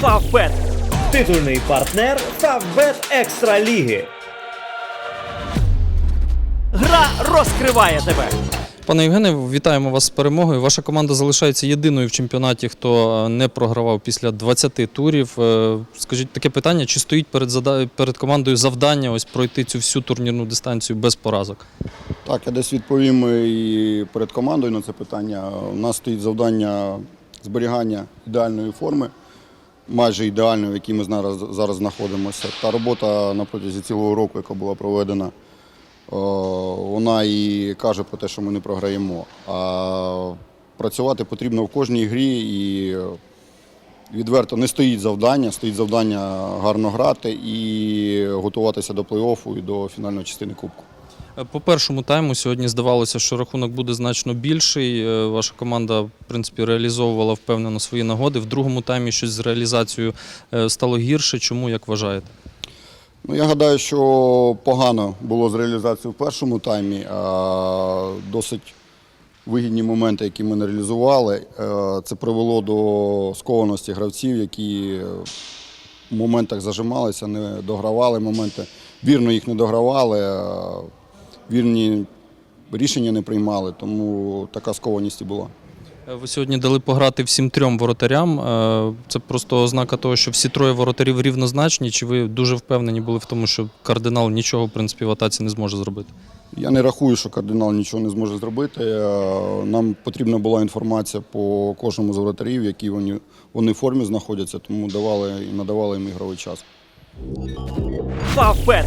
Фавбет. Титульний партнер Фавбет Екстра Ліги. Гра розкриває тебе. Пане Євгене, вітаємо вас з перемогою. Ваша команда залишається єдиною в чемпіонаті, хто е, не програвав після 20 турів. Е, Скажіть таке питання: чи стоїть перед перед командою завдання ось пройти цю всю турнірну дистанцію без поразок? Так, я десь відповім і перед командою на це питання. У нас стоїть завдання зберігання ідеальної форми, майже ідеальної, в якій ми зараз, зараз знаходимося. Та робота на протязі цілого року, яка була проведена, е, вона і каже про те, що ми не програємо. А працювати потрібно в кожній грі і відверто не стоїть завдання, стоїть завдання гарно грати і готуватися до плей-оффу і до фінальної частини Кубку. Е, По першому тайму сьогодні здавалося, що рахунок буде значно більший. Е, Ваша команда, в принципі, реалізовувала впевнено свої нагоди. В другому таймі щось з реалізацією е, стало гірше. Чому як вважаєте? Ну, я гадаю, що погано було з реалізацією в першому таймі. А досить вигідні моменти, які ми не реалізували. Це привело до скованості гравців, які в моментах зажималися, не догравали моменти. Вірно їх не догравали, вірні рішення не приймали, тому така скованість і була. Е, Ви сьогодні дали пограти всім трьом воротарям. Е, Це просто ознака того, що всі троє воротарів рівнозначні. Чи ви дуже впевнені були в тому, що кардинал нічого в принципі в атаці не зможе зробити? Я не рахую, що кардинал нічого не зможе зробити. Е, Нам потрібна була інформація по кожному з воротарів, які вони, вони в формі знаходяться, тому давали і надавали їм ігровий час. Фавбет.